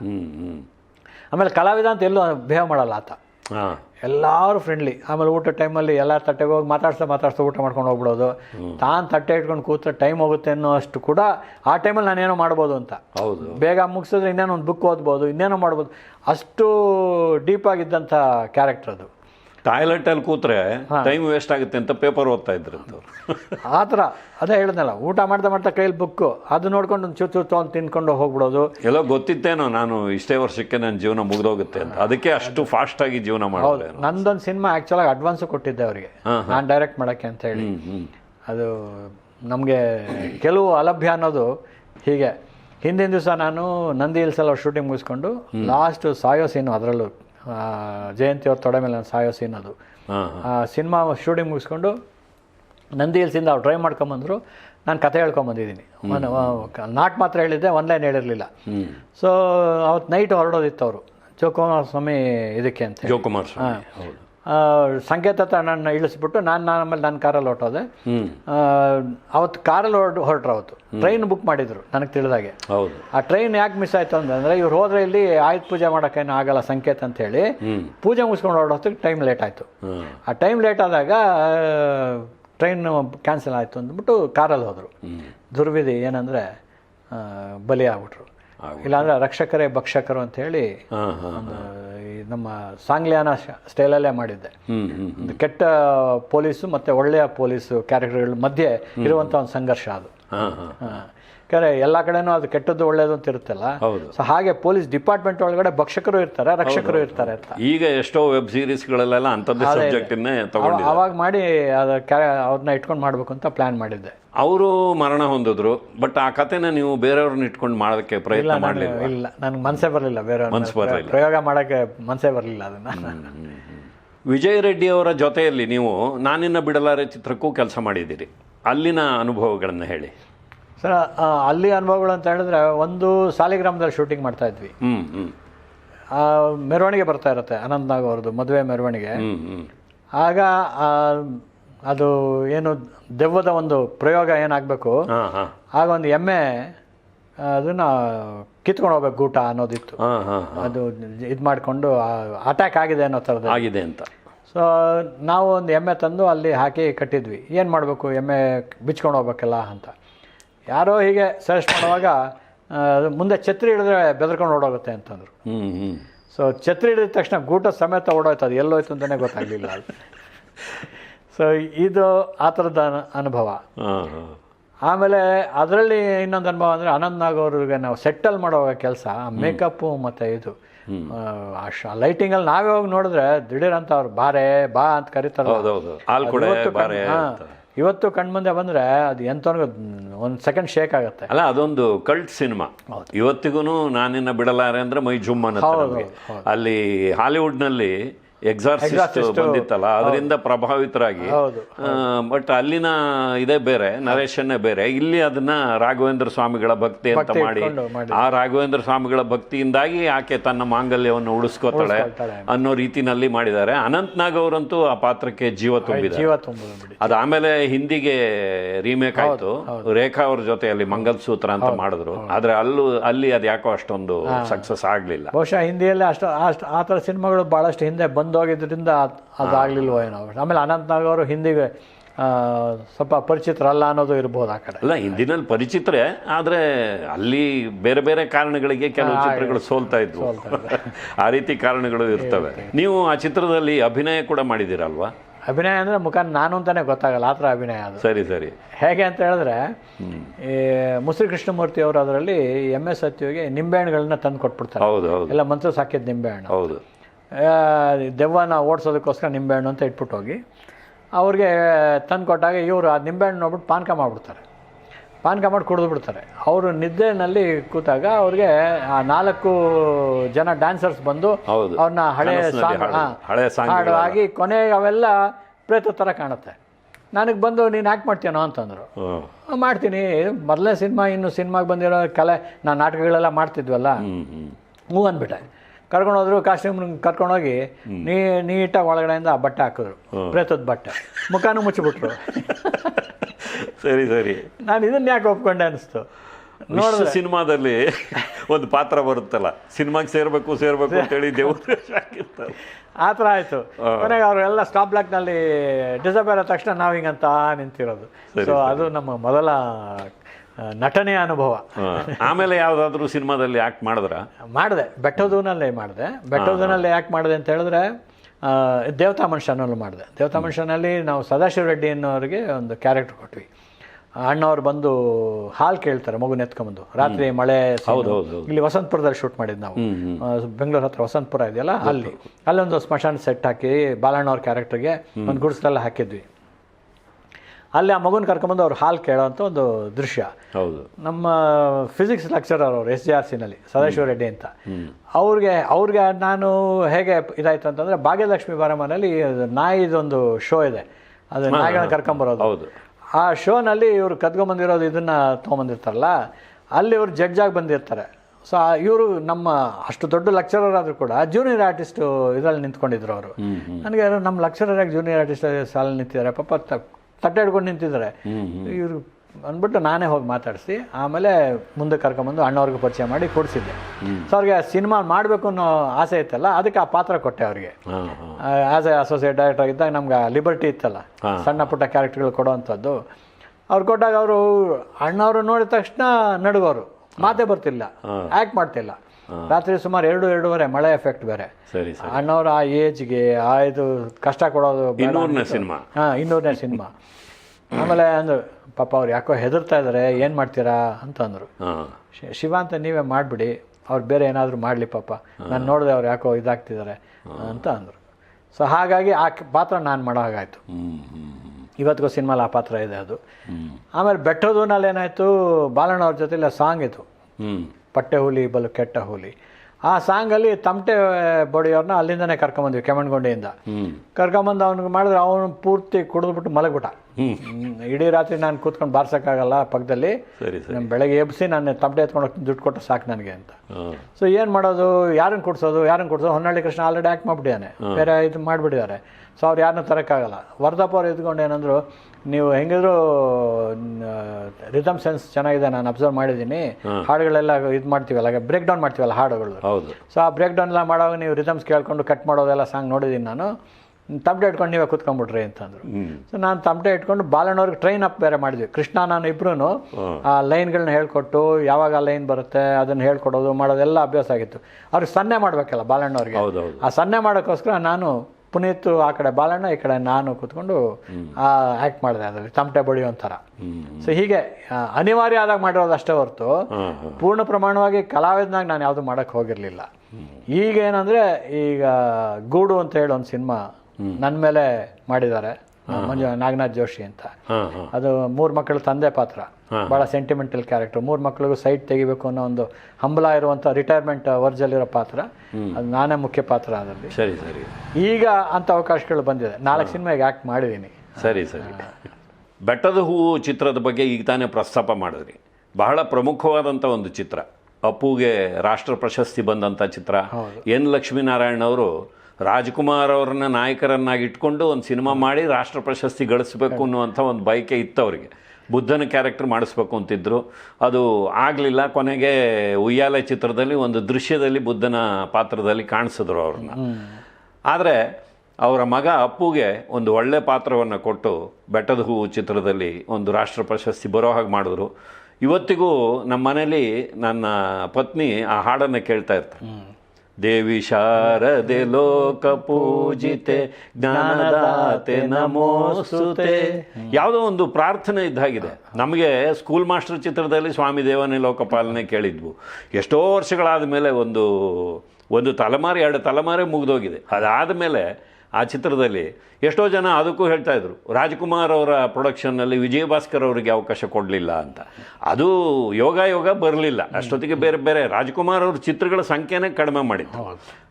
ಆಮೇಲೆ ಕಲಾವಿದ ಅಂತ ಎಲ್ಲೂ ಬಿಹೇವ್ ಮಾಡಲ್ಲ ಆತ. ಹಾಂ. ಎಲ್ಲರೂ ಫ್ರೆಂಡ್ಲಿ ಆಮೇಲೆ ಊಟ ಟೈಮಲ್ಲಿ ಎಲ್ಲ ತಟ್ಟೆಗೆ ಹೋಗಿ ಮಾತಾಡ್ಸ್ತಾ ಮಾತಾಡ್ಸ್ತಾ ಊಟ ಮಾಡ್ಕೊಂಡು ಹೋಗ್ಬಿಡೋದು. ತಾನು ತಟ್ಟೆ ಇಟ್ಕೊಂಡು ಕೂತ್ರೆ ಟೈಮ್ ಹೋಗುತ್ತೆ ಅನ್ನೋ ಅಷ್ಟು ಕೂಡ ಆ ಟೈಮಲ್ಲಿ ನಾನೇನೋ ಮಾಡ್ಬೋದು ಅಂತ. ಹೌದು. ಬೇಗ ಮುಗಿಸಿದ್ರೆ ಇನ್ನೇನೋ ಒಂದು ಬುಕ್ ಓದ್ಬೋದು ಇನ್ನೇನೋ ಮಾಡ್ಬೋದು. ಅಷ್ಟು ಡೀಪ್ ಆಗಿದ್ದಂಥ ಕ್ಯಾರೆಕ್ಟರ್ ಅದು. ಟಾಯ್ಲೆಟಲ್ಲಿ ಕೂತ್ರೆ ಟೈಮ್ ವೇಸ್ಟ್ ಆಗುತ್ತೆ ಅಂತ ಪೇಪರ್ ಓದ್ತಾ ಇದ್ರು ಅವ್ರು. ಆ ಥರ ಅದೇ ಹೇಳಿದ್ನಲ್ಲ ಊಟ ಮಾಡ್ತಾ ಮಾಡ್ತಾ ಕೈಯಲ್ಲಿ ಬುಕ್ಕು ಅದು ನೋಡ್ಕೊಂಡು ಒಂದು ಚುಚ್ಚು ತೊಗೊಂಡು ತಿನ್ಕೊಂಡು ಹೋಗ್ಬಿಡೋದು. ಎಲ್ಲೋ ಗೊತ್ತಿತ್ತೇನೋ ನಾನು ಇಷ್ಟೇ ವರ್ಷಕ್ಕೆ ನನ್ನ ಜೀವನ ಮುಗಿದೋಗುತ್ತೆ ಅಂತ. ಅದಕ್ಕೆ ಅಷ್ಟು ಫಾಸ್ಟಾಗಿ ಜೀವನ ಮಾಡೋದು ನಂದೊಂದು ಸಿನಿಮಾ ಆ್ಯಕ್ಚುಲಾಗಿ ಅಡ್ವಾನ್ಸ್ ಕೊಟ್ಟಿದ್ದೆ ಅವರಿಗೆ. ನಾನು ಡೈರೆಕ್ಟ್ ಮಾಡೋಕ್ಕೆ ಅಂತ ಹೇಳಿ. ಅದು ನಮಗೆ ಕೆಲವು ಅಲಭ್ಯ ಅನ್ನೋದು ಹೀಗೆ. ಹಿಂದಿನ ದಿವಸ ನಾನು ನಂದಿ ಹಿಲ್ಸಲ್ಲಿ ಶೂಟಿಂಗ್ ಮುಗಿಸ್ಕೊಂಡು ಲಾಸ್ಟ್ ಸಾಯೋ ಸೀನು ಅದರಲ್ಲೂ ಜಯಂತಿ ಅವ್ರ ತೊಡೆ ಮೇಲೆ ನಾನು ಸಾಯೋ ಸೀನ್ ಅದು. ಆ ಸಿನಿಮಾ ಶೂಟಿಂಗ್ ಮುಗಿಸ್ಕೊಂಡು ನಂದಿ ಹಿಲ್ಸಿಂದ ಅವ್ರು ಡ್ರೈವ್ ಮಾಡ್ಕೊಂಬಂದರು. ನಾನು ಕತೆ ಹೇಳ್ಕೊಂಬಂದಿದ್ದೀನಿ. ನಾಟ್ ಮಾತ್ರ ಹೇಳಿದ್ದೆ ಒನ್ ಲೈನ್ ಹೇಳಿರಲಿಲ್ಲ. ಸೊ ಅವತ್ತು ನೈಟ್ ಹೊರಡೋದಿತ್ತು ಅವರು. ಜೋಕುಮಾರ ಸ್ವಾಮಿ ಇದಕ್ಕೆ ಅಂತ. ಜೋಕುಮಾರ್ ಸ್ವಾಮಿ ಹೌದು. ಆ, ಸಂಕೇತ ನನ್ನ ಇಳಿಸ್ಬಿಟ್ಟು ನಾನು ನಾನು ಆಮೇಲೆ ನನ್ನ ಕಾರಲ್ಲಿ ಹೊರಟೋದೆ. ಅವತ್ತು ಕಾರಲ್ಲಿ ಹೊರಟು ಹೊರಟ್ರು ಅವತ್ತು. ಟ್ರೈನ್ ಬುಕ್ ಮಾಡಿದ್ರು ನನಗೆ ತಿಳಿದಾಗೆ. ಹೌದು. ಆ ಟ್ರೈನ್ ಯಾಕೆ ಮಿಸ್ ಆಯ್ತು ಅಂದ್ರೆ ಇವ್ರು ಹೋದ್ರೆ ಇಲ್ಲಿ ಆಯುಧ ಪೂಜೆ ಮಾಡೋಕ್ಕೇನು ಆಗಲ್ಲ ಸಂಕೇತ ಅಂತ ಹೇಳಿ ಪೂಜೆ ಮುಗಿಸ್ಕೊಂಡು ಹೊರಡೋದಕ್ಕೆ ಟೈಮ್ ಲೇಟ್ ಆಯಿತು. ಆ ಟೈಮ್ ಲೇಟ್ ಆದಾಗ ಟ್ರೈನ್ ಕ್ಯಾನ್ಸಲ್ ಆಯಿತು ಅಂದ್ಬಿಟ್ಟು ಕಾರಲ್ಲಿ ಹೋದರು. ದುರ್ವಿಧಿ ಏನಂದರೆ ಬಲಿ ಆಗ್ಬಿಟ್ರು ಇಲ್ಲಾಂದ್ರೆ ರಕ್ಷಕರೇ ಭಕ್ಷಕರು ಅಂತ ಹೇಳಿ ನಮ್ಮ ಸಾಂಗ್ಲಿಯಾನ ಸ್ಟೈಲಲ್ಲೇ ಮಾಡಿದ್ದೆ. ಕೆಟ್ಟ ಪೊಲೀಸು ಮತ್ತೆ ಒಳ್ಳೆಯ ಪೊಲೀಸು ಕ್ಯಾರೆಕ್ಟರ್ಗಳ ಮಧ್ಯೆ ಇರುವಂಥ ಒಂದು ಸಂಘರ್ಷ ಅದು. ಹಾಂ ಎಲ್ಲ ಕಡೆನೂ ಅದು ಕೆಟ್ಟದ್ದು ಒಳ್ಳೇದು ಅಂತ ಇರುತ್ತಲ್ಲ? ಹೌದು. ಸೊ ಹಾಗೆ ಪೊಲೀಸ್ ಡಿಪಾರ್ಟ್ಮೆಂಟ್ ಒಳಗಡೆ ಭಕ್ಷಕರು ಇರ್ತಾರೆ ರಕ್ಷಕರು ಇರ್ತಾರೆ ಅಂತ. ಈಗ ಎಷ್ಟೋ ವೆಬ್ ಸೀರೀಸ್ಗಳಲ್ಲೆಲ್ಲ ಅಂಥದ್ದು ಸಬ್ಜೆಕ್ಟನ್ನೇ ತಗೊಂಡಿದ್ದಾರೆ. ಅವಾಗ ಮಾಡಿ ಅದು ಅವ್ರನ್ನ ಇಟ್ಕೊಂಡು ಮಾಡಬೇಕು ಅಂತ ಪ್ಲ್ಯಾನ್ ಮಾಡಿದ್ದೆ. ಅವರು ಮರಣ ಹೊಂದಿದ್ರು ಬಟ್ ಆ ಕಥೆನ ನೀವು ಬೇರೆಯವ್ರನ್ನ ಇಟ್ಕೊಂಡು ಮಾಡೋದಕ್ಕೆ ಪ್ರಯತ್ನ ಮಾಡಲಿಲ್ಲ ಇಲ್ಲ ನನಗೆ ಮನಸ್ಸೇ ಬರಲಿಲ್ಲ ಬೇರೆ ಮನ್ಸು ಬರಲಿಲ್ಲ ಪ್ರಯೋಗ ಮಾಡೋಕ್ಕೆ ಮನಸ್ಸೇ ಬರಲಿಲ್ಲ ಅದನ್ನು. ವಿಜಯ್ ರೆಡ್ಡಿ ಅವರ ಜೊತೆಯಲ್ಲಿ ನೀವು ನಾನಿನ್ನ ಬಿಡಲಾರೆ ಚಿತ್ರಕ್ಕೂ ಕೆಲಸ ಮಾಡಿದ್ದೀರಿ. ಅಲ್ಲಿನ ಅನುಭವಗಳನ್ನು ಹೇಳಿ. ಸರ್ ಅಲ್ಲಿ ಅನುಭವಗಳು ಅಂತ ಹೇಳಿದ್ರೆ ಒಂದು ಸಾಲಿಗ್ರಾಮದಲ್ಲಿ ಶೂಟಿಂಗ್ ಮಾಡ್ತಾ ಇದ್ವಿ. ಮೆರವಣಿಗೆ ಬರ್ತಾ ಇರುತ್ತೆ ಅನಂತನಾಗ್ ಅವ್ರದ್ದು ಮದುವೆ ಮೆರವಣಿಗೆ. ಆಗ ಅದು ಏನು ದೆವ್ವದ ಒಂದು ಪ್ರಯೋಗ ಏನಾಗಬೇಕು ಆಗ ಒಂದು ಎಮ್ಮೆ ಅದನ್ನ ಕಿತ್ಕೊಂಡು ಹೋಗ್ಬೇಕು ಗೂಟ ಅನ್ನೋದಿತ್ತು. ಅದು ಇದು ಮಾಡಿಕೊಂಡು ಅಟ್ಯಾಕ್ ಆಗಿದೆ ಅನ್ನೋ ಥರದ ಆಗಿದೆ ಅಂತ. ಸೊ ನಾವು ಒಂದು ಎಮ್ಮೆ ತಂದು ಅಲ್ಲಿ ಹಾಕಿ ಕಟ್ಟಿದ್ವಿ. ಏನು ಮಾಡಬೇಕು ಎಮ್ಮೆ ಬಿಚ್ಕೊಂಡು ಹೋಗ್ಬೇಕಲ್ಲ ಅಂತ. ಯಾರೋ ಹೀಗೆ ಸಜೆಸ್ಟ್ ಮಾಡುವಾಗ ಮುಂದೆ ಛತ್ರಿ ಹಿಡಿದ್ರೆ ಬೆದರ್ಕೊಂಡು ಓಡೋಗುತ್ತೆ ಅಂತಂದರು. ಸೊ ಛತ್ರಿ ಹಿಡಿದ ತಕ್ಷಣ ಗೂಟ ಸಮೇತ ಓಡೋಯ್ತು. ಅದು ಎಲ್ಲೋಯ್ತು ಅಂತಲೇ ಗೊತ್ತಾಗಲಿಲ್ಲ ಸೊ ಇದು ಆ ಥರದ ಅನು- ಅನುಭವ. ಆಮೇಲೆ ಅದರಲ್ಲಿ ಇನ್ನೊಂದು ಅನುಭವ ಅಂದರೆ ಅನಂತ್ ನಾಗ್ ಅವ್ರಿಗೆ ನಾವು ಸೆಟ್ಟಲ್ ಮಾಡುವಾಗ ಕೆಲಸ ಮೇಕಪ್ಪು ಮತ್ತು ಇದು. ಲೈಟಿಂಗಲ್ಲಿ ನಾವೇ ಹೋಗಿ ನೋಡಿದ್ರೆ ದಿಢೀರ್ ಅಂತ ಅವ್ರು ಬಾರೆ ಬಾ ಅಂತ ಕರೀತಾರೆ ಇವತ್ತು ಕಣ್ಮುಂದೆ ಬಂದರೆ ಅದು ಎಂತ ಒಂದು ಸೆಕೆಂಡ್ ಶೇಕ್ ಆಗುತ್ತೆ. ಅಲ್ಲ ಅದೊಂದು ಕಲ್ಟ್ ಸಿನಿಮಾ ಇವತ್ತಿಗೂ ನಾನಿನ್ನ ಬಿಡಲಾರೆ ಅಂದರೆ ಮೈ ಜುಮ್ಮನ ಅಲ್ಲಿ ಹಾಲಿವುಡ್ನಲ್ಲಿ ಎಕ್ಸಾರ್ಸಿಸ್ಟ್. ಬಂದಿತ್ತಲ್ಲ ಅದರಿಂದ ಪ್ರಭಾವಿತರಾಗಿ. ಬಟ್ ಅಲ್ಲಿನ ಇದೇ ಬೇರೆ ನರೇಶನ್ನೇ ಬೇರೆ. ಇಲ್ಲಿ ಅದನ್ನ ರಾಘವೇಂದ್ರ ಸ್ವಾಮಿಗಳ ಭಕ್ತಿ ಅಂತ ಮಾಡಿ ಆ ರಾಘವೇಂದ್ರ ಸ್ವಾಮಿಗಳ ಭಕ್ತಿಯಿಂದಾಗಿ ಆಕೆ ತನ್ನ ಮಾಂಗಲ್ಯವನ್ನು ಉಳಿಸ್ಕೋತಾಳೆ ಅನ್ನೋ ರೀತಿನಲ್ಲಿ ಮಾಡಿದ್ದಾರೆ. ಅನಂತ್ ನಾಗ್ ಅವರಂತೂ ಆ ಪಾತ್ರಕ್ಕೆ ಜೀವ ತುಂಬಿದೆ ಜೀವ ತುಂಬೋದು ಅದು ಆಮೇಲೆ ಹಿಂದಿಗೆ ರೀಮೇಕ್ ಆಯ್ತು. ರೇಖಾ ಅವ್ರ ಜೊತೆಯಲ್ಲಿ ಮಂಗಲ್ಸೂತ್ರ ಅಂತ ಮಾಡಿದ್ರು. ಆದ್ರೆ ಅಲ್ಲೂ ಅಲ್ಲಿ ಅದ್ಯಾಕೋ ಅಷ್ಟೊಂದು ಸಕ್ಸಸ್ ಆಗ್ಲಿಲ್ಲ. ಬಹುಶಃ ಹಿಂದಿಯಲ್ಲಿ ಅಷ್ಟು ಆ ಥರ ಸಿನಿಮಾಗಳು ಬಹಳಷ್ಟು ಹಿಂದೆ ಬಂದೋಗಿದ್ದರಿಂದ ಅದು ಅದಾಗ್ಲಿಲ್ವೋ ಏನೋ. ಆಮೇಲೆ ಅನಂತ್ ನಾಗ್ ಅವರು ಹಿಂದಿಗೆ ಸ್ವಲ್ಪ ಪರಿಚಿತರಲ್ಲ ಅನ್ನೋದು ಇರ್ಬೋದು ಆ ಕಡೆ. ಅಲ್ಲ ಹಿಂದಿನಲ್ಲಿ ಪರಿಚಿತರೆ ಆದರೆ ಅಲ್ಲಿ ಬೇರೆ ಬೇರೆ ಕಾರಣಗಳಿಗೆ ಕೆಲವು ಚಿತ್ರಗಳು ಸೋಲ್ತಾ ಇದ್ವು. ಆ ರೀತಿ ಕಾರಣಗಳು ಇರ್ತವೆ. ನೀವು ಆ ಚಿತ್ರದಲ್ಲಿ ಅಭಿನಯ ಕೂಡ ಮಾಡಿದ್ದೀರಲ್ವಾ? ಅಭಿನಯ ಅಂದರೆ ಮುಖ ನಾನು ಅಂತಾನೆ ಗೊತ್ತಾಗಲ್ಲ ಆ ಥರ ಅಭಿನಯ ಅದು. ಸರಿ ಸರಿ. ಹೇಗೆ ಅಂತ ಹೇಳಿದ್ರೆ ಈ ಮುಸ್ರಿ ಕೃಷ್ಣಮೂರ್ತಿ ಅವರು ಅದರಲ್ಲಿ ಎಂ ಎಸ್ ಸತ್ಯುವಿಗೆ ನಿಂಬೆಹಣ್ಣುಗಳನ್ನ ತಂದು ಕೊಟ್ಬಿಡ್ತಾರೆ. ಹೌದು ಹೌದು. ಎಲ್ಲ ಮಂತ್ರ ಸಾಕಿದ ನಿಂಬೆಹಣ್ಣು. ಹೌದು. ದೆವ್ವನ ಓಡಿಸೋದಕ್ಕೋಸ್ಕರ ನಿಂಬೆಹಣ್ಣು ಅಂತ ಇಟ್ಬಿಟ್ಟು ಹೋಗಿ ಅವ್ರಿಗೆ ತಂದು ಕೊಟ್ಟಾಗ ಇವರು ಆ ನಿಂಬೆಹಣ್ಣು ನೋಡ್ಬಿಟ್ಟು ಪಾನಕ ಮಾಡಿಬಿಡ್ತಾರೆ. ಪಾನಕ ಮಾಡಿ ಕುಡಿದು ಬಿಡ್ತಾರೆ. ಅವರು ನಿದ್ದೆನಲ್ಲಿ ಕೂತಾಗ ಅವ್ರಿಗೆ ಆ ನಾಲ್ಕು ಜನ ಡ್ಯಾನ್ಸರ್ಸ್ ಬಂದು. ಅವ್ರನ್ನ ಹಳೆ ಕನಸಿನಲ್ಲಿ ಸಾಂಗ್ ಹಾಡು- ಹಾ, ಹಳೆ. ಹಾಡು ಆಗಿ ಕೊನೆಗೆ ಅವೆಲ್ಲ ಪ್ರೇತ ಥರ ಕಾಣುತ್ತೆ. ನನಗೆ ಬಂದು ನೀನು ಆ್ಯಕ್ಟ್ ಮಾಡ್ತೀನೋ ಅಂತಂದರು. ಮಾಡ್ತೀನಿ. ಮೊದಲನೇ ಸಿನಿಮಾ ಇನ್ನು ಸಿನಿಮಾಗೆ ಬಂದಿರೋ ಕಲೆ ನಾನು ನಾಟಕಗಳೆಲ್ಲ ಮಾಡ್ತಿದ್ವಲ್ಲ? ಹ್ಞೂ ಅಂದ್ಬಿಟ್ಟೆ. ಕರ್ಕೊಂಡೋದ್ರು ಕಾಸ್ಟ್ಯೂಮ್ ಕರ್ಕೊಂಡೋಗಿ ನೀ ನೀಟಾಗಿ ಒಳಗಡೆಯಿಂದ ಆ ಬಟ್ಟೆ ಹಾಕಿದ್ರು. ಪ್ರೇತದ ಬಟ್ಟೆ. ಮುಖಾನು ಮುಚ್ಚಿಬಿಟ್ರು. ಸರಿ ಸರಿ. ನಾನು ಇದನ್ನ ಯಾಕೆ ಒಪ್ಕೊಂಡೆ ಅನಿಸ್ತು? ನೋಡಿದ್ರೆ ಸಿನಿಮಾದಲ್ಲಿ ಒಂದು ಪಾತ್ರ ಬರುತ್ತಲ್ಲ. ಸಿನಿಮಾಗೆ ಸೇರ್ಬೇಕು ಸೇರ್ಬೇಕು ಅಂತೇಳಿ ದೇವರು ಆ ಥರ ಆಯಿತು. ಕೊನೆಗೆ ಅವರೆಲ್ಲ ಸ್ಟಾಪ್ ಬ್ಲಾಕ್ನಲ್ಲಿ ಡಿಸಪೇರ್ ಆದ ತಕ್ಷಣ ನಾವು ಹಿಂಗಂತ ನಿಂತಿರೋದು ಸೊ ಅದು ನಮ್ಮ ಮೊದಲ ನಟನೆಯ ಅನುಭವ. ಆಮೇಲೆ ಯಾವ್ದಾದ್ರು ಸಿನಿಮಾದಲ್ಲಿ ಆಕ್ಟ್ ಮಾಡಿದ್ರ? ಮಾಡಿದೆ. ಬೆಟ್ಟದೂನಲ್ಲಿ ಮಾಡಿದೆ. ಬೆಟ್ಟದೂನಲ್ಲಿ ಆಕ್ಟ್ ಮಾಡಿದೆ ಅಂತ ಹೇಳಿದ್ರೆ ದೇವತಾ ಮನುಷ್ಯನಲ್ಲೂ ಮಾಡಿದೆ. ದೇವತಾ ಮನುಷ್ಯನಲ್ಲಿ ನಾವು ಸದಾಶಿವ ರೆಡ್ಡಿ ಅನ್ನೋರಿಗೆ ಒಂದು ಕ್ಯಾರೆಕ್ಟರ್ ಕೊಟ್ವಿ. ಅಣ್ಣವ್ರು ಬಂದು ಹಾಲು ಕೇಳ್ತಾರೆ ಮಗು ಎತ್ಕೊಂಬಂದು ರಾತ್ರಿ ಮಳೆ. ಇಲ್ಲಿ ವಸಂತಪುರದಲ್ಲಿ ಶೂಟ್ ಮಾಡಿದ್ದು ನಾವು. ಬೆಂಗಳೂರು ಹತ್ರ ವಸಂತಪುರ ಇದೆಯಲ್ಲ ಅಲ್ಲಿ. ಅಲ್ಲೊಂದು ಸ್ಮಶಾನ ಸೆಟ್ ಹಾಕಿ ಬಾಲಣ್ಣವ್ರ ಕ್ಯಾರೆಕ್ಟರ್ಗೆ ಒಂದು ಗುಡ್ಸ್ಲೆಲ್ಲ ಹಾಕಿದ್ವಿ. ಅಲ್ಲಿ ಆ ಮಗುನ ಕರ್ಕೊಂಬಂದು ಅವ್ರು ಹಾಲು ಕೇಳೋಂಥ ಒಂದು ದೃಶ್ಯ. ಹೌದು. ನಮ್ಮ ಫಿಸಿಕ್ಸ್ ಲೆಕ್ಚರರ್ ಅವರು ಎಸ್ ಜಿ ಆರ್ ಸಿನಲ್ಲಿ ಸದಾಶಿವ ರೆಡ್ಡಿ ಅಂತ. ಅವ್ರಿಗೆ ಅವ್ರಿಗೆ ನಾನು ಹೇಗೆ ಇದಾಯ್ತು ಅಂತಂದರೆ ಭಾಗ್ಯಲಕ್ಷ್ಮಿ ಬಾರಮ್ಮನಲ್ಲಿ ನಾಯಿದೊಂದು ಶೋ ಇದೆ. ಅದು ನಾಯಿಗಳನ್ನ ಕರ್ಕೊಂಬರೋದು. ಹೌದು. ಆ ಶೋನಲ್ಲಿ ಇವರು ಕದ್ಕೊಂಬಂದಿರೋದು ಇದನ್ನು ತೊಗೊಂಬಂದಿರ್ತಾರಲ್ಲ ಅಲ್ಲಿ ಇವರು ಜಡ್ಜಾಗಿ ಬಂದಿರ್ತಾರೆ. ಸೊ ಇವರು ನಮ್ಮ ಅಷ್ಟು ದೊಡ್ಡ ಲೆಕ್ಚರರ್ ಆದರೂ ಕೂಡ ಜೂನಿಯರ್ ಆರ್ಟಿಸ್ಟು ಇದರಲ್ಲಿ ನಿಂತ್ಕೊಂಡಿದ್ರು ಅವರು. ನನಗೆ ನಮ್ಮ ಲೆಕ್ಚರರ್ ಆಗಿ ಜೂನಿಯರ್ ಆರ್ಟಿಸ್ಟ್ ಸಾಲಲ್ಲಿ ನಿಂತಿದ್ದಾರೆ ಪಾಪ ತ- ತಟ್ಟೆ ಹಿಡ್ಕೊಂಡು ನಿಂತಿದ್ದಾರೆ ಇವರು ಅಂದ್ಬಿಟ್ಟು ನಾನೇ ಹೋಗಿ ಮಾತಾಡಿಸಿ ಆಮೇಲೆ ಮುಂದೆ ಕರ್ಕೊಂಬಂದು ಅಣ್ಣವ್ರಿಗೆ ಪರಿಚಯ ಮಾಡಿ ಕೊಡಿಸಿದ್ದೆ. ಸೊ ಅವ್ರಿಗೆ ಸಿನಿಮಾ ಮಾಡಬೇಕು ಅನ್ನೋ ಆಸೆ ಇತ್ತಲ್ಲ ಅದಕ್ಕೆ ಆ ಪಾತ್ರ ಕೊಟ್ಟೆ ಅವ್ರಿಗೆ. ಆ್ಯಸ್ ಎ ಅಸೋಸಿಯೇಟ್ ಡೈರೆಕ್ಟರ್ ಇದ್ದಾಗ ನಮ್ಗೆ ಲಿಬರ್ಟಿ ಇತ್ತಲ್ಲ ಸಣ್ಣ ಪುಟ್ಟ ಕ್ಯಾರೆಕ್ಟರ್ಗಳು ಕೊಡೋವಂಥದ್ದು. ಅವ್ರು ಕೊಟ್ಟಾಗ ಅವರು ಅಣ್ಣವರು ನೋಡಿದ ತಕ್ಷಣ ನಡುಗೋರು ಮಾತೇ ಬರ್ತಿಲ್ಲ ಆ್ಯಕ್ಟ್ ಮಾಡ್ತಿಲ್ಲ. ರಾತ್ರಿ ಸುಮಾರು ಎರಡು ಎರಡೂವರೆ ಮಳೆ ಎಫೆಕ್ಟ್ ಬೇರೆ. ಸರಿ ಅಣ್ಣವ್ರ ಆ ಏಜ್ಗೆ ಆ ಇದು ಕಷ್ಟ ಕೊಡೋದು ಇನ್ನೂರನೇ ಸಿನಿಮಾ. ಹಾಂ ಇನ್ನೂರನೇ ಸಿನಿಮಾ. ಆಮೇಲೆ ಅಂದ್ರು ಪಾಪ ಅವ್ರು ಯಾಕೋ ಹೆದರ್ತಾ ಇದ್ದಾರೆ ಏನು ಮಾಡ್ತೀರಾ ಅಂತ ಅಂದ್ರು. ಶಿವ ಅಂತ ನೀವೇ ಮಾಡಿಬಿಡಿ ಅವ್ರು ಬೇರೆ ಏನಾದರೂ ಮಾಡಲಿ ಪಾಪ. ನಾನು ನೋಡಿದೆ ಅವ್ರು ಯಾಕೋ ಇದಾಗ್ತಿದ್ದಾರೆ ಅಂತ ಅಂದರು. ಸೊ ಹಾಗಾಗಿ ಆ ಪಾತ್ರ ನಾನು ಮಾಡೋ ಹಾಗಾಯಿತು. ಇವತ್ತಿಗೂ ಸಿನಿಮಾಲಿ ಆ ಪಾತ್ರ ಇದೆ ಅದು. ಆಮೇಲೆ ಬೆಟ್ಟದೂನಲ್ಲಿ ಏನಾಯಿತು ಬಾಲಣ್ಣ ಅವ್ರ ಜೊತೆಲ್ಲ ಸಾಂಗ್ ಇತ್ತು. ಪಟ್ಟೆ ಹುಲಿ ಬಲು ಕೆಟ್ಟ ಹುಲಿ. ಆ ಸಾಂಗಲ್ಲಿ ತಮಟೆ ಬಡಿಯೋರ್ನ ಅಲ್ಲಿಂದನೇ ಕರ್ಕೊಂಬಂದ್ವಿ ಕೆಮಣ್ಗೊಂಡೆಯಿಂದ ಕರ್ಕೊಂಬಂದು ಅವನಿಗೆ ಮಾಡಿದ್ರೆ ಅವನು ಪೂರ್ತಿ ಕುಡಿದ್ಬಿಟ್ಟು ಮಲಗ್ಬಿಟ್ಟ. ಇಡೀ ರಾತ್ರಿ ನಾನು ಕೂತ್ಕೊಂಡು ಬಾರ್ಸೋಕ್ಕಾಗಲ್ಲ ಪಕ್ಕದಲ್ಲಿ. ಸರಿ ಸರಿ. ನಮ್ಮ ಬೆಳಗ್ಗೆ ಎಬ್ಸಿ ನಾನು ತಮಟೆ ಎತ್ಕೊಂಡು ಹೋಗ್ತೀನಿ ದುಡ್ಡು ಕೊಟ್ಟು ಸಾಕು ನನಗೆ ಅಂತ. ಸೊ ಏನು ಮಾಡೋದು? ಯಾರನ್ನು ಕೊಡ್ಸೋದು? ಯಾರನ್ನು ಕೊಡ್ಸೋದು? ಹೊನ್ನಳ್ಳಿ ಕೃಷ್ಣ ಆಲ್ರೆಡಿ ಆ್ಯಕ್ಟ್ ಮಾಡಿಬಿಟ್ಟಿದ್ದಾನೆ. ಬೇರೆ ಇದು ಮಾಡಿಬಿಟ್ಟಿದ್ದಾರೆ. ಸೊ ಅವ್ರು ಯಾರನ್ನೂ ತರೋಕ್ಕಾಗಲ್ಲ. ವರ್ಧಪ್ಪ ಅವ್ರು ಇದ್ಕೊಂಡು ಏನಂದ್ರು ನೀವು ಹೆಂಗಿದ್ರು ರಿದಮ್ ಸೆನ್ಸ್ ಚೆನ್ನಾಗಿದೆ ನಾನು ಅಬ್ಸರ್ವ್ ಮಾಡಿದ್ದೀನಿ. ಹಾಡುಗಳೆಲ್ಲ ಇದು ಮಾಡ್ತೀವಲ್ಲ ಬ್ರೇಕ್ ಡೌನ್ ಮಾಡ್ತೀವಲ್ಲ ಹಾಡುಗಳು ಹೌದು. ಸೊ ಆ ಬ್ರೇಕ್ ಡೌನ್ ಎಲ್ಲ ಮಾಡೋವಾಗ ನೀವು ರಿದಮ್ಸ್ ಕೇಳ್ಕೊಂಡು ಕಟ್ ಮಾಡೋದೆಲ್ಲ ಸಾಂಗ್ ನೋಡಿದ್ದೀನಿ ನಾನು. ತಮಟೆ ಇಟ್ಕೊಂಡು ನೀವೇ ಕೂತ್ಕೊಂಡ್ಬಿಟ್ರಿ ಅಂತಂದ್ರು. ಸೊ ನಾನು ತಮಟೆ ಇಟ್ಕೊಂಡು ಬಾಲಣ್ಣವ್ರಿಗೆ ಟ್ರೈನ್ ಅಪ್ ಬೇರೆ ಮಾಡಿದ್ವಿ. ಕೃಷ್ಣ ನಾನು ಇಬ್ಬರೂ ಆ ಲೈನ್ಗಳನ್ನ ಹೇಳ್ಕೊಟ್ಟು ಯಾವಾಗ ಲೈನ್ ಬರುತ್ತೆ ಅದನ್ನು ಹೇಳ್ಕೊಡೋದು ಮಾಡೋದೆಲ್ಲ ಅಭ್ಯಾಸ ಆಗಿತ್ತು. ಅವ್ರಿಗೆ ಸನ್ನೆ ಮಾಡಬೇಕಲ್ಲ ಬಾಲಣ್ಣವ್ರಿಗೆ. ಆ ಸನ್ನೆ ಮಾಡೋಕ್ಕೋಸ್ಕರ ನಾನು ಪುನೀತ್ ಆ ಕಡೆ ಬಾಲಣ್ಣ ಈ ಕಡೆ ನಾನು ಕೂತ್ಕೊಂಡು ಆ್ಯಕ್ಟ್ ಮಾಡಿದೆ ಅದರಲ್ಲಿ ತಮಟೆ ಬಡಿಯೋ ಒಂಥರ ಸೊ ಹೀಗೆ ಅನಿವಾರ್ಯ ಆದಾಗ ಮಾಡಿರೋದು ಅಷ್ಟೇ ಹೊರತು ಪೂರ್ಣ ಪ್ರಮಾಣವಾಗಿ ಕಲಾವಿದನಾಗ ನಾನು ಯಾವುದು ಮಾಡೋಕ್ಕೆ ಹೋಗಿರಲಿಲ್ಲ. ಈಗ ಏನಂದರೆ ಈಗ ಗೂಡು ಅಂತ ಹೇಳಿ ಒಂದು ಸಿನಿಮಾ ನನ್ನ ಮೇಲೆ ಮಾಡಿದ್ದಾರೆ ಮಂಜು ನಾಗನಾಥ್ ಜೋಶಿ ಅಂತ. ಅದು ಮೂರು ಮಕ್ಕಳ ತಂದೆ ಪಾತ್ರ. ಬಹಳ ಸೆಂಟಿಮೆಂಟಲ್ ಕ್ಯಾರೆಕ್ಟರ್ ಮೂರು ಮಕ್ಕಳಿಗೂ ಸೈಟ್ ತೆಗಿಬೇಕು ಅನ್ನೋ ಒಂದು ಹಂಬಲ ಇರುವಂಥ ರಿಟೈರ್ಮೆಂಟ್ ವರ್ಜಲ್ಲಿರೋ ಪಾತ್ರ. ಅದು ನಾನೇ ಮುಖ್ಯ ಪಾತ್ರ ಅದರಲ್ಲಿ ಸರಿ ಸರಿ. ಈಗ ಅಂತ ಅವಕಾಶಗಳು ಬಂದಿದೆ. ನಾಲ್ಕು ಸಿನಿಮಾಗೆ ಆಕ್ಟ್ ಮಾಡಿದ್ದೀನಿ ಸರಿ ಸರಿ. ಬೆಟ್ಟದ ಹೂವು ಚಿತ್ರದ ಬಗ್ಗೆ ಈಗ ತಾನೇ ಪ್ರಸ್ತಾಪ ಮಾಡಿದ್ರಿ. ಬಹಳ ಪ್ರಮುಖವಾದಂಥ ಒಂದು ಚಿತ್ರ. ಅಪ್ಪುಗೆ ರಾಷ್ಟ್ರ ಪ್ರಶಸ್ತಿ ಬಂದಂಥ ಚಿತ್ರ. ಎನ್ ಲಕ್ಷ್ಮೀನಾರಾಯಣ ಅವರು ರಾಜ್ಕುಮಾರ್ ಅವ್ರನ್ನ ನಾಯಕರನ್ನಾಗಿ ಇಟ್ಕೊಂಡು ಒಂದು ಸಿನಿಮಾ ಮಾಡಿ ರಾಷ್ಟ್ರ ಪ್ರಶಸ್ತಿ ಗಳಿಸ್ಬೇಕು ಅನ್ನುವಂಥ ಒಂದು ಬಯಕೆ ಇತ್ತು ಅವರಿಗೆ. ಬುದ್ಧನ ಕ್ಯಾರೆಕ್ಟರ್ ಮಾಡಿಸ್ಬೇಕು ಅಂತಿದ್ರು. ಅದು ಆಗಲಿಲ್ಲ. ಕೊನೆಗೆ ಉಯ್ಯಾಲೆ ಚಿತ್ರದಲ್ಲಿ ಒಂದು ದೃಶ್ಯದಲ್ಲಿ ಬುದ್ಧನ ಪಾತ್ರದಲ್ಲಿ ಕಾಣಿಸಿದ್ರು ಅವ್ರನ್ನ. ಆದರೆ ಅವರ ಮಗ ಅಪ್ಪುಗೆ ಒಂದು ಒಳ್ಳೆ ಪಾತ್ರವನ್ನು ಕೊಟ್ಟು ಬೆಟ್ಟದ ಹೂವು ಚಿತ್ರದಲ್ಲಿ ಒಂದು ರಾಷ್ಟ್ರ ಪ್ರಶಸ್ತಿ ಬರೋ ಹಾಗೆ ಮಾಡಿದ್ರು. ಇವತ್ತಿಗೂ ನಮ್ಮ ಮನೇಲಿ ನನ್ನ ಪತ್ನಿ ಆ ಹಾಡನ್ನು ಕೇಳ್ತಾ ಇರ್ತಾರೆ. ದೇವಿ ಶಾರದೆ ಲೋಕ ಪೂಜಿತೆ, ಜ್ಞಾನದಾತೆ ನಮೋಸ್ತುತೆ. ಯಾವುದೋ ಒಂದು ಪ್ರಾರ್ಥನೆ ಇದ್ದಾಗಿದೆ. ನಮಗೆ ಸ್ಕೂಲ್ ಮಾಸ್ಟರ್ ಚಿತ್ರದಲ್ಲಿ ಸ್ವಾಮಿ ದೇವನೇ ಲೋಕಪಾಲನೆ ಕೇಳಿದ್ವು. ಎಷ್ಟೋ ವರ್ಷಗಳಾದ ಮೇಲೆ ಒಂದು ಒಂದು ತಲೆಮಾರಿ, ಎರಡು ತಲೆಮಾರೇ ಮುಗಿದೋಗಿದೆ. ಅದಾದ ಮೇಲೆ ಆ ಚಿತ್ರದಲ್ಲಿ ಎಷ್ಟೋ ಜನ ಅದಕ್ಕೂ ಹೇಳ್ತಾ ಇದ್ರು ರಾಜ್ಕುಮಾರ್ ಅವರ ಪ್ರೊಡಕ್ಷನ್ನಲ್ಲಿ ವಿಜಯಭಾಸ್ಕರ್ ಅವರಿಗೆ ಅವಕಾಶ ಕೊಡಲಿಲ್ಲ ಅಂತ. ಅದು ಯೋಗ ಯೋಗ ಬರಲಿಲ್ಲ. ಅಷ್ಟೊತ್ತಿಗೆ ಬೇರೆ ಬೇರೆ ರಾಜ್ಕುಮಾರ್ ಅವ್ರ ಚಿತ್ರಗಳ ಸಂಖ್ಯೆನೇ ಕಡಿಮೆ ಮಾಡಿತ್ತು.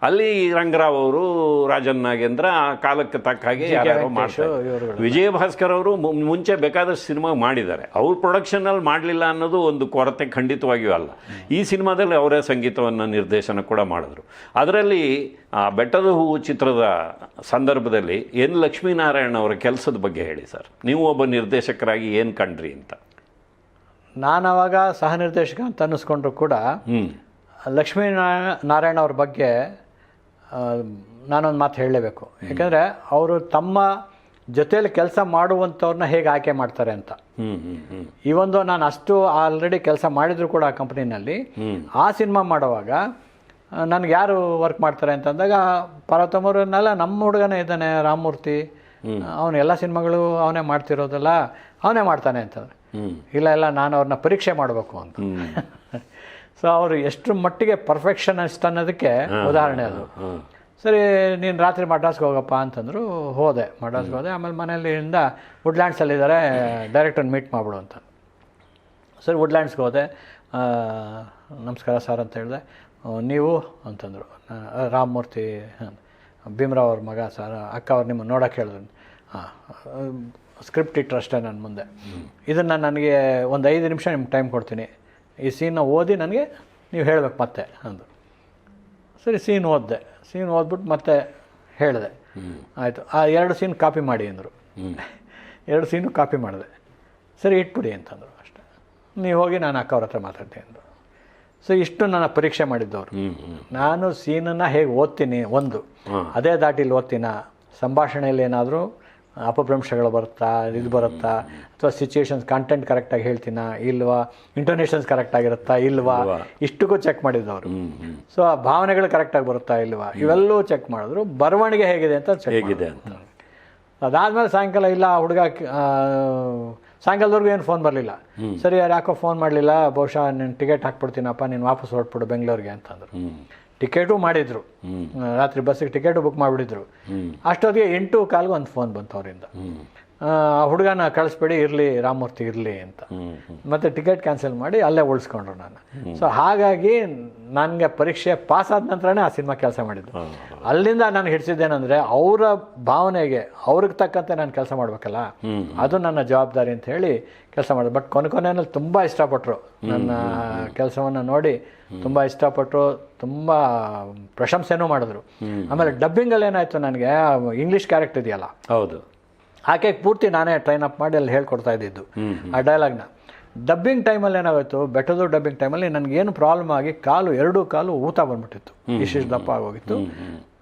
ಅಲ್ಲಿ ರಂಗರಾವ್ ಅವರು ರಾಜನ್ ನಾಗೇಂದ್ರ ಆ ಕಾಲಕ್ಕೆ ತಕ್ಕ ಹಾಗೆ ಯಾರ್ಯಾರೋ ಮಾಡ್ತಾರೆ ವಿಜಯಭಾಸ್ಕರ್ ವಿಜಯ ಭಾಸ್ಕರ್ ಅವರು ಮುಂಚೆ ಬೇಕಾದಷ್ಟು ಸಿನಿಮಾ ಮಾಡಿದ್ದಾರೆ. ಅವ್ರ ಪ್ರೊಡಕ್ಷನಲ್ಲಿ ಮಾಡಲಿಲ್ಲ ಅನ್ನೋದು ಒಂದು ಕೊರತೆ ಖಂಡಿತವಾಗಿಯೂ ಅಲ್ಲ. ಈ ಸಿನಿಮಾದಲ್ಲಿ ಅವರೇ ಸಂಗೀತವನ್ನು ನಿರ್ದೇಶನ ಕೂಡ ಮಾಡಿದ್ರು. ಅದರಲ್ಲಿ ಆ ಬೆಟ್ಟದ ಹೂವು ಚಿತ್ರದ ಸಂದರ್ಭದಲ್ಲಿ ಎನ್ ಲಕ್ಷ್ಮೀನಾರಾಯಣ ಅವರ ಕೆಲಸದ ಬಗ್ಗೆ ಹೇಳಿ ಸರ್. ನೀವು ಒಬ್ಬ ನಿರ್ದೇಶಕರಾಗಿ ಏನು ಕಂಡ್ರಿ ಅಂತ? ನಾನು ಅವಾಗ ಸಹ ನಿರ್ದೇಶಕ ಅಂತ ಅನ್ನಿಸ್ಕೊಂಡ್ರು ಕೂಡ ಲಕ್ಷ್ಮೀನಾರಾಯಣ ಲಕ್ಷ್ಮೀ ನಾರಾಯಣ ಅವ್ರ ಬಗ್ಗೆ ನಾನೊಂದು ಮಾತು ಹೇಳಲೇಬೇಕು. ಯಾಕಂದರೆ ಅವರು ತಮ್ಮ ಜೊತೆಯಲ್ಲಿ ಕೆಲಸ ಮಾಡುವಂಥವ್ರನ್ನ ಹೇಗೆ ಆಯ್ಕೆ ಮಾಡ್ತಾರೆ ಅಂತ. ಈ ಒಂದು ನಾನು ಅಷ್ಟು ಆಲ್ರೆಡಿ ಕೆಲಸ ಮಾಡಿದ್ರು ಕೂಡ ಆ ಕಂಪ್ನಿನಲ್ಲಿ ಆ ಸಿನಿಮಾ ಮಾಡುವಾಗ ನನಗೆ ಯಾರು ವರ್ಕ್ ಮಾಡ್ತಾರೆ ಅಂತಂದಾಗ ಪಾರ್ವತಮ್ಮವ್ರನ್ನೆಲ್ಲ ನಮ್ಮ ಹುಡುಗನೇ ಇದ್ದಾನೆ ರಾಮಮೂರ್ತಿ. ಅವನು ಎಲ್ಲ ಸಿನಿಮಾಗಳು ಅವನೇ ಮಾಡ್ತಿರೋದಲ್ಲ ಅವನೇ ಮಾಡ್ತಾನೆ ಅಂತಂದ್ರೆ ಇಲ್ಲ ಇಲ್ಲ ನಾನು ಅವ್ರನ್ನ ಪರೀಕ್ಷೆ ಮಾಡಬೇಕು ಅಂತ. ಸೊ ಅವರು ಎಷ್ಟು ಮಟ್ಟಿಗೆ ಪರ್ಫೆಕ್ಷನಿಸ್ಟ್ ಅನ್ನೋದಕ್ಕೆ ಉದಾಹರಣೆ ಅದು. ಸರಿ ನೀನು ರಾತ್ರಿ ಮಡ್ರಾಸ್ಗೆ ಹೋಗಪ್ಪ ಅಂತಂದರು ಹೋದೆ. ಮಡ್ರಾಸ್ಗೆ ಹೋದೆ. ಆಮೇಲೆ ಮನೆಯಲ್ಲಿಂದ ವುಡ್ಲ್ಯಾಂಡ್ಸಲ್ಲಿದ್ದಾರೆ ಡೈರೆಕ್ಟರ್ ಮೀಟ್ ಮಾಡ್ಬಿಡು ಅಂತ. ಸರಿ ವುಡ್ಲ್ಯಾಂಡ್ಸ್ಗೆ ಹೋದೆ. ನಮಸ್ಕಾರ ಸರ್ ಅಂತ ಹೇಳಿದೆ. ನೀವು ಅಂತಂದರು. ರಾಮಮೂರ್ತಿ ಭೀಮರಾವ್ ಅವ್ರ ಮಗ ಸರ್ ಅಕ್ಕ ಅವ್ರು ನಿಮ್ಮನ್ನು ನೋಡೋಕೆ ಹೇಳಿದ್ರು. ಹಾಂ ಸ್ಕ್ರಿಪ್ಟ್ ಇಟ್ಟರು ಅಷ್ಟೇ ನನ್ನ ಮುಂದೆ. ಇದನ್ನು ನನಗೆ ಒಂದು ಐದು ನಿಮಿಷ ನಿಮ್ಗೆ ಟೈಮ್ ಕೊಡ್ತೀನಿ. ಈ ಸೀನ್ನ ಓದಿ ನನಗೆ ನೀವು ಹೇಳಬೇಕು ಮತ್ತೆ ಅಂದರು. ಸರಿ ಸೀನ್ ಓದಿದೆ. ಸೀನ್ ಓದ್ಬಿಟ್ಟು ಮತ್ತೆ ಹೇಳಿದೆ. ಆಯಿತು. ಆ ಎರಡು ಸೀನ್ ಕಾಪಿ ಮಾಡಿ ಅಂದರು. ಎರಡು ಸೀನು ಕಾಪಿ ಮಾಡಿದೆ. ಸರಿ ಇಟ್ಬಿಡಿ ಅಂತಂದರು ಅಷ್ಟೇ. ನೀವು ಹೋಗಿ ನಾನು ಅಕ್ಕ ಅವ್ರ ಹತ್ರ ಮಾತಾಡ್ತೀನಿ ಅಂದರು. ಸೊ ಇಷ್ಟು ನನ್ನ ಪರೀಕ್ಷೆ ಮಾಡಿದ್ದವರು. ನಾನು ಸೀನನ್ನು ಹೇಗೆ ಓದ್ತೀನಿ ಒಂದು. ಅದೇ ದಾಟಿಲಿ ಓದ್ತೀನ? ಸಂಭಾಷಣೆಯಲ್ಲಿ ಏನಾದರೂ ಅಪಭ್ರಂಶಗಳು ಬರುತ್ತಾ? ಇದು ಬರುತ್ತಾ? ಅಥವಾ ಸಿಚುವೇಶನ್ಸ್ ಕಂಟೆಂಟ್ ಕರೆಕ್ಟಾಗಿ ಹೇಳ್ತೀನ? ಇಲ್ವಾ? ಇಂಟೋನೇಷನ್ಸ್ ಕರೆಕ್ಟಾಗಿರುತ್ತಾ ಇಲ್ವಾ? ಇಷ್ಟಕ್ಕೂ ಚೆಕ್ ಮಾಡಿದ್ದವರು. ಸೊ ಆ ಭಾವನೆಗಳು ಕರೆಕ್ಟಾಗಿ ಬರುತ್ತಾ? ಇಲ್ವಾ? ಇವೆಲ್ಲವೂ ಚೆಕ್ ಮಾಡಿದ್ರು. ಬರವಣಿಗೆ ಹೇಗಿದೆ ಅಂತ ಚೆಕ್ ಹೇಗಿದೆ ಅಂತ. ಅದಾದ್ಮೇಲೆ ಸಾಯಂಕಾಲ ಇಲ್ಲ ಹುಡುಗ ಸಾಯಂಕಾಲದವರೆಗೂ ಏನು ಫೋನ್ ಬರಲಿಲ್ಲ. ಸರಿ ಯಾರು ಯಾಕೋ ಫೋನ್ ಮಾಡಲಿಲ್ಲ ಬಹುಶಃ ನೀನು ಟಿಕೆಟ್ ಹಾಕ್ಬಿಡ್ತೀನಪ್ಪ ನೀನು ವಾಪಸ್ ಹೊರಟ್ಬಿಡು ಬೆಂಗಳೂರಿಗೆ ಅಂತಂದರು. ಟಿಕೆಟು ಮಾಡಿದ್ರು. ರಾತ್ರಿ ಬಸ್ಸಿಗೆ ಟಿಕೆಟು ಬುಕ್ ಮಾಡಿಬಿಟ್ಟಿದ್ರು. ಅಷ್ಟೊತ್ತಿಗೆ ಎಂಟು ಕಾಲ್ಗೆ ಒಂದು ಫೋನ್ ಬಂತು ಅವರಿಂದ. ಆ ಹುಡುಗನ ಕಳಿಸ್ಬೇಡಿ ಇರಲಿ ರಾಮಮೂರ್ತಿ ಇರಲಿ ಅಂತ. ಮತ್ತೆ ಟಿಕೆಟ್ ಕ್ಯಾನ್ಸಲ್ ಮಾಡಿ ಅಲ್ಲೇ ಉಳಿಸ್ಕೊಂಡ್ರು ನಾನು. ಸೊ ಹಾಗಾಗಿ ನನಗೆ ಪರೀಕ್ಷೆ ಪಾಸ್ ಆದ ನಂತರನೇ ಆ ಸಿನಿಮಾ ಕೆಲಸ ಮಾಡಿದ್ದು. ಅಲ್ಲಿಂದ ನಾನು ಹಿಡಿಸಿದ್ದೇನೆಂದರೆ ಅವರ ಭಾವನೆಗೆ ಅವ್ರಿಗೆ ತಕ್ಕಂತೆ ನಾನು ಕೆಲಸ ಮಾಡಬೇಕಲ್ಲ ಅದು ನನ್ನ ಜವಾಬ್ದಾರಿ ಅಂತ ಹೇಳಿ ಕೆಲಸ ಮಾಡಿದೆ ಬಟ್ ಕೊನೆ ಕೊನೆಯಲ್ಲಿ ತುಂಬ ಇಷ್ಟಪಟ್ಟರು ನನ್ನ ಕೆಲಸವನ್ನು ನೋಡಿ ತುಂಬ ಇಷ್ಟಪಟ್ಟರು ತುಂಬ ಪ್ರಶಂಸೆನೂ ಮಾಡಿದ್ರು. ಆಮೇಲೆ ಡಬ್ಬಿಂಗಲ್ಲಿ ಏನಾಯಿತು ನನಗೆ ಇಂಗ್ಲೀಷ್ ಕ್ಯಾರೆಕ್ಟರ್ ಇದೆಯಲ್ಲ. ಹೌದು. ಆಕೆಗೆ ಪೂರ್ತಿ ನಾನೇ ಟ್ರೈನ್ ಅಪ್ ಮಾಡಿ ಅಲ್ಲಿ ಹೇಳ್ಕೊಡ್ತಾ ಇದ್ದಿದ್ದು. ಆ ಡೈಲಾಗ್ನ ಡಬ್ಬಿಂಗ್ ಟೈಮಲ್ಲಿ ಏನಾಗೋಯ್ತು? ಬೆಟ್ಟದೋ ಡಬ್ಬಿಂಗ್ ಟೈಮಲ್ಲಿ ನನಗೇನು ಪ್ರಾಬ್ಲಮ್ ಆಗಿ ಕಾಲು ಎರಡೂ ಕಾಲು ಊತ ಬಂದ್ಬಿಟ್ಟಿತ್ತು. ಇಷ್ಟಿಷ್ಟು ದಪ್ಪ ಆಗೋಗಿತ್ತು.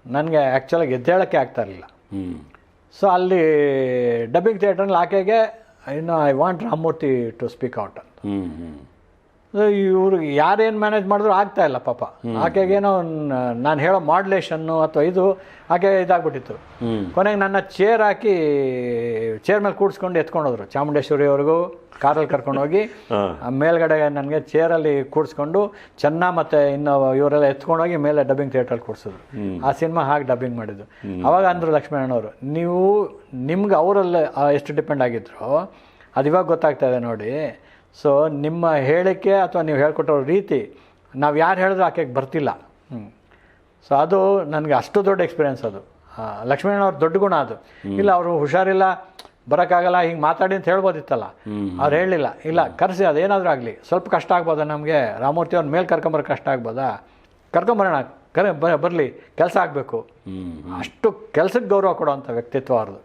ನನಗೆ ಆ್ಯಕ್ಚುಲಾಗಿ ಎದ್ದೇಳೋಕ್ಕೆ ಆಗ್ತಾ ಇರಲಿಲ್ಲ. ಸೊ ಅಲ್ಲಿ ಡಬ್ಬಿಂಗ್ ಥಿಯೇಟ್ರಲ್ಲಿ ಆಕೆಗೆ ಇನ್ನು I want Ramamurthy to speak out ಅಂತ. ಹ್ಞೂ ಹ್ಞೂ ಇವರು ಯಾರೇನು ಮ್ಯಾನೇಜ್ ಮಾಡಿದ್ರು ಆಗ್ತಾ ಇಲ್ಲ ಪಾಪ. ಆಕೆಗೇನೋ ನಾನು ಹೇಳೋ ಮಾಡ್ಲೇಷನ್ನು ಅಥವಾ ಇದು ಆಕೆ ಇದಾಗ್ಬಿಟ್ಟಿತ್ತು. ಕೊನೆಗೆ ನನ್ನ ಚೇರ್ ಹಾಕಿ ಚೇರ್ ಮೇಲೆ ಕೂಡಿಸ್ಕೊಂಡು ಎತ್ಕೊಂಡೋದ್ರು. ಚಾಮುಂಡೇಶ್ವರಿವರೆಗೂ ಕಾರಲ್ಲಿ ಕರ್ಕೊಂಡೋಗಿ ಹೋಗಿ ಆ ಮೇಲ್ಗಡೆ ನನಗೆ ಚೇರಲ್ಲಿ ಕೂಡಿಸ್ಕೊಂಡು ಚೆನ್ನ ಮತ್ತು ಇನ್ನು ಇವರೆಲ್ಲ ಎತ್ಕೊಂಡೋಗಿ ಮೇಲೆ ಡಬ್ಬಿಂಗ್ ಥಿಯೇಟ್ರಲ್ಲಿ ಕೂಡಿಸಿದ್ರು. ಆ ಸಿನಿಮಾ ಹಾಗೆ ಡಬ್ಬಿಂಗ್ ಮಾಡಿದ್ದು. ಅವಾಗ ಅಂದರು ಲಕ್ಷ್ಮೀಣ್ಣವರು ನೀವು ನಿಮ್ಗೆ ಅವರಲ್ಲೇ ಎಷ್ಟು ಡಿಪೆಂಡ್ ಆಗಿದ್ರು ಅದು ಇವಾಗ ಗೊತ್ತಾಗ್ತಾ ಇದೆ ನೋಡಿ ಸೊ ನಿಮ್ಮ ಹೇಳಿಕೆ ಅಥವಾ ನೀವು ಹೇಳ್ಕೊಟ್ಟಿರೋ ರೀತಿ ನಾವು ಯಾರು ಹೇಳಿದ್ರು ಆಕೆಗೆ ಬರ್ತಿಲ್ಲ. ಹ್ಞೂ ಸೊ ಅದು ನನಗೆ ಅಷ್ಟು ದೊಡ್ಡ ಎಕ್ಸ್ಪೀರಿಯನ್ಸ್ ಅದು. ಅವ್ರ ದೊಡ್ಡ ಗುಣ ಅದು. ಇಲ್ಲ ಅವರು ಹುಷಾರಿಲ್ಲ ಬರೋಕ್ಕಾಗಲ್ಲ ಹಿಂಗೆ ಮಾತಾಡಿ ಅಂತ ಹೇಳ್ಬೋದಿತ್ತಲ್ಲ ಅವ್ರು ಹೇಳಲಿಲ್ಲ ಇಲ್ಲ ಕರೆಸಿ ಅದೇನಾದರೂ ಆಗಲಿ. ಸ್ವಲ್ಪ ಕಷ್ಟ ಆಗ್ಬೋದಾ ನಮಗೆ? ರಾಮೂರ್ತಿ ಅವ್ರ ಮೇಲೆ ಕರ್ಕೊಂಬರೋ ಕಷ್ಟ ಆಗ್ಬೋದಾ? ಕರ್ಕೊಂಬರೋಣ ಕರೆ ಬರಲಿ ಕೆಲಸ ಆಗಬೇಕು. ಅಷ್ಟು ಕೆಲಸಕ್ಕೆ ಗೌರವ ಕೊಡುವಂಥ ವ್ಯಕ್ತಿತ್ವ ಅವ್ರದ್ದು